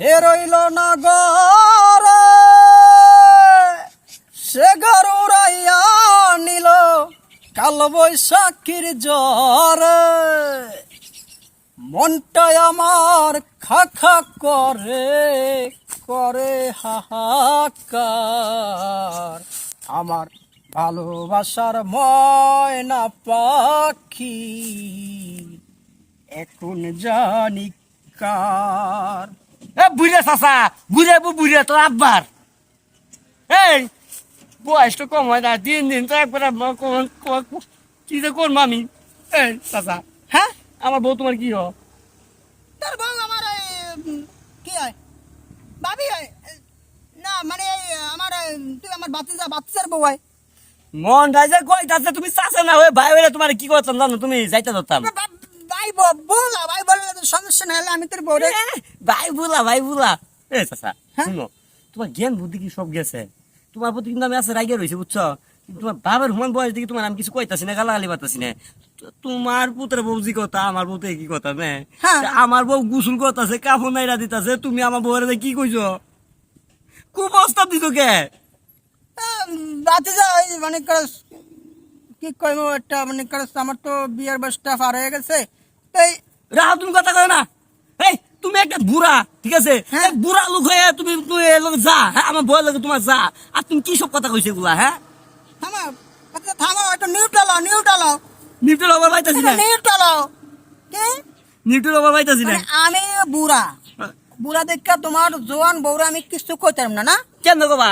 সে রইল না গরে সে ঘর উড়াইয়া নিল কাল বৈশাখীর জ্বরে। মনটাই আমার খা খা করে করে হাহাকার। আমার ভালোবাসার ময়না পাখি এখন জানি কার। এ বুড়ে চাচা বুড়ে বু বুড়ে তোর আব্বার এই বয়স তো কম হয় না দিন দিন তো একবারে ক- যে করব আমি। এই চাচা হ্যাঁ আমার বউ তোমার কি হ তোর বউ আমার এই, কি হয়? ভাবি হয়? না মানে এই, আমার এই, তুই আমার বাচ্চা বাচ্চার বউ হয়। মন রাজা কইতাছে তুমি চাচা না হয়ে ভাই হইলে তোমার কি করতাম জানো তুমি যাইতে ধরতাম ভাই ব- ভাই বলে তো সমস্যা না হলে আমি তোর বউ ভাই বুলা ভাই বুলা এ চাচা? শুনো তোমার জ্ঞান বুদ্ধি কি সব গেছে? তোমার প্রতি কিন্তু আমি আছে রাগে রয়েছে বুঝছ? তোমার বাবার হুমান বয়স দেখি তোমার আমি কিছু কইতাছি না গালাগালি পাতাছি না। তোমার পুত্র বউ জি কথা আমার বউ কি কথা নে? হ্যাঁ। আমার বউ গুসুল করতেছে কাপড় নাইরা দিতাছে তুমি আমার বউরে কি কইছো? খুব প্রস্তাব দিত কে ওই মানে কি কইব একটা মানে আমার তো বিয়ের বয়সটা পার হয়ে গেছে। এই রাহা তুমি কথা কয় না। এই তুমি একটা বুড়া ঠিক আছে? হ্যাঁ। বুড়া লোক হয়ে তুমি যা হ্যাঁ? আমার লগে তোমার যা। আর তুমি কি সব কথা কইছে এগুলা হ্যাঁ? একটু নিউটন ওভার পাইতাছি না। কি? নিউটন ওভার পাইতাছি না। মানে আমি বুড়া। বুড়া দেখা তোমার জোয়ান বউরা আমি কিছু কইতাম না না? কেমনে কবা?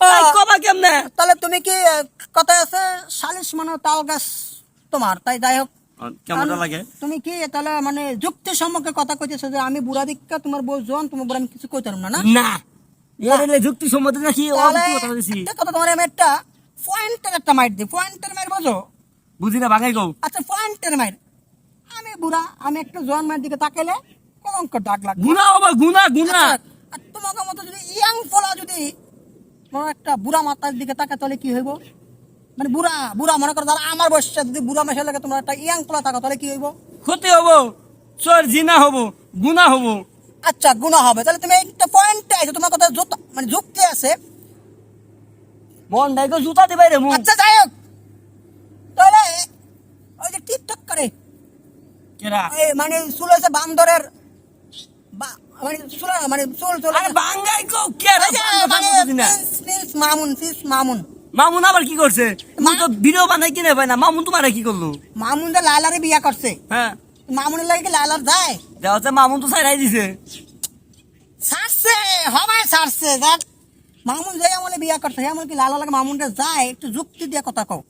এই কবা কেমনে? তাহলে তুমি কি কথায় আছে সালিশ মানে তাল গাছ তোমার তাই যাই হোক। কেমনটা লাগে? তুমি কি তাহলে মানে যুক্তি সম্মুখে কথা কইতেছো যে আমি বুড়া তোমার বউ তোমার আমি কিছু কইতাম না না? না। এর যুক্তি সম্মত নাকি কথা বলছি একটা কথা তোমার আমি একটা পয়েন্টের একটা মাইট দিই। পয়েন্টের মাইট বোঝো? বুঝি না বাঙাই গো আচ্ছা পয়েন্টের মাইট আমি বুড়া আমি একটা জোয়ান মায়ের দিকে তাকাইলে কলঙ্ক ডাক লাগবে। গুনা হবা গুনা গুনা। আচ্ছা, আর তোমাকে মতো যদি ইয়াং ফলা যদি কোনো একটা বুড়া মাতার দিকে তাকে তাহলে কি হইব? মানে বুড়া বুড়া মনে করো ধরো আমার বয়সে যদি বুড়া মেশে লাগে তোমার একটা ইয়াং ফলা থাকো তাহলে কি হইব? ক্ষতি হব। চোর জিনা হব গুনা হব। আচ্ছা গুণা হবে। তাহলে তুমি একটা পয়েন্টে আছে তোমার কথা যুক্ত মানে যুক্তি আছে। মন ডাইগো জুতা দিবাই রে আচ্ছা যাই হোক। তাহলে ওই যে টিকটক করে। কেরা? এই মানে চুল আছে বান্দরের। মানে চুল মানে চুল চুল। আরে বাঙ্গাই গো কেরা? মানে মামুন প্রিন্স মামুন। মামুন আবার কি করছে? তুমি তো ভিডিও বানাই কিনে পাই না মামুন তোমার কি করল? মামুন যে লালারে বিয়া করছে। হ্যাঁ। মামুনের লাগে কি লালার যায়? দেওয়া মামুন তো সাইরাই দিছে। ছাড়ছে হবাই ছাড়ছে দেখ। মামুন যে আমলে বিয়া করছে এমন কি লালা লাগে মামুনটা যায়? একটু যুক্তি দিয়ে কথা কও।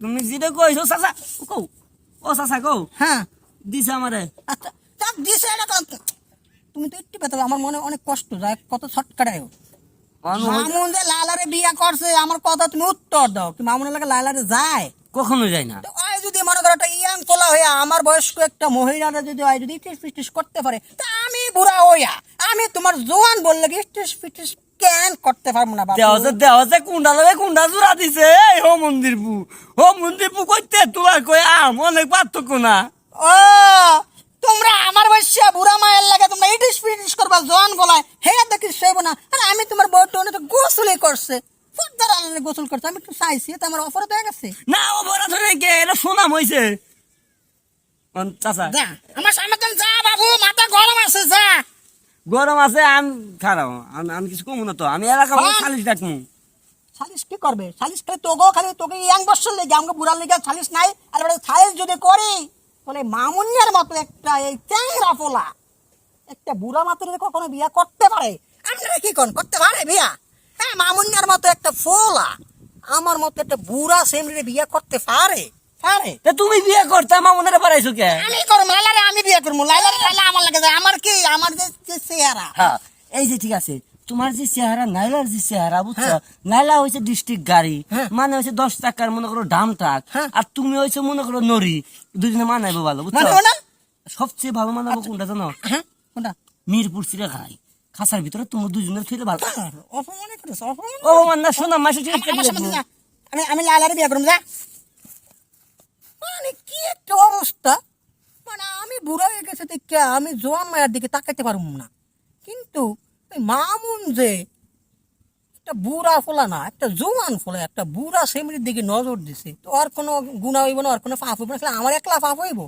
তুমি যেটা কইছো চাচা কও। ও চাচা কও। হ্যাঁ। দিছে আমারে। আচ্ছা দিছে এটা। তুমি তো একটু পেতে আমার মনে অনেক কষ্ট যায় কত ছটকাটায় মামুন যে লালারে বিয়া করছে আমার কথা তুমি উত্তর দাও। কি মামুনের লাগে লালারে যায়? কখনো যায় না। যদি মনে করো একটা ইয়াং হইয়া আমার বয়স্ক একটা মহিলারা যদি যদি ইটিস করতে পারে তা আমি বুড়া হইয়া আমি তোমার জোয়ান বললে কি ইটিস কেন করতে পারব না দেওয়া দেওয়া হচ্ছে কুন্ডা লগে কুন্ডা জোড়া দিছে। মন্দির পু মন্দির পু কইতে তোমার কই আম অনেক পার্থক্য না। ও তোমরা আমার বয়সে বুড়া মায়ের লাগে তোমরা ইটিস পিটিস করবা জোয়ান বলায় হে দেখি সেব না আর আমি তোমার বউটা অনেক গোসলই করছে ফুটদার আনলে গোসল একটু চাইছি তো আমার অফার হয়ে গেছে। না বড় ধরে কে? এটা সোনাম অন চাচা? যা আমার সামনে যা বাবু মাথা গরম আছে যা। গরম আছে আমি খারাপ আমি কিছু কমু না তো। আমি এলাকা হ্যাঁ। খালিশ ডাকমু। সালিশ কি করবে? সালিশ খালি তোগো খালি তোকে ইয়াং বছর লেগে আমাকে বুড়ার লেগে সালিশ নাই। আর এবারে সালিশ যদি করি তাহলে মামুনিয়ার মতো একটা এই চ্যাংরা পোলা একটা বুড়া মাতুরে কখনো বিয়া করতে পারে। আপনারা কি কোন করতে পারে বিয়া? হ্যাঁ মামুনিয়ার মতো একটা ফোলা আমার মতো একটা বুড়া সেমরে বিয়া করতে পারে? পারে? তা তুমি বিয়ে করতে মামুনের পারাইছো কে? আমি করব লাইলারে আমি বিয়ে করব লাইলারে লাইলা আমার লাগে যায়। আমার কি? আমার যে চেহারা। হ্যাঁ। এই যে ঠিক আছে তোমার যে চেহারা নাইলার যে চেহারা বুঝছ? হ্যাঁ। নাইলা হয়েছে ডিস্ট্রিক্ট গাড়ি হ্যাঁ। মানে হয়েছে দশ টাকার মনে করো ডাম ট্রাক। হ্যাঁ। আর তুমি হয়েছে মনে করো নরি। দুজনে মানাইবো ভালো বুঝছ? না? সবচেয়ে ভালো মানাবো কোনটা জানো? কোনটা? মিরপুর চিড়ে খাই খাসার ভিতরে তুমি দুজনের থইলে ভালো। অপমানে করেছে অপমান ও মানে না শোনা মাসে। আমি আমি লালারে বিয়ে করব যা। মানে কি একটা অবস্থা? মানে আমি বুড়া হয়ে গেছে দেখে আমি জোয়ান মায়ের দিকে তাকাইতে পারব না। কিন্তু মামুন যে একটা বুড়া ফোলা না একটা জোয়ান ফোলা একটা বুড়া সেমরির দিকে নজর দিছে তো আর কোনো গুণা হইব না আর কোনো পাপ হইব না আমার একলা পাপ হইব?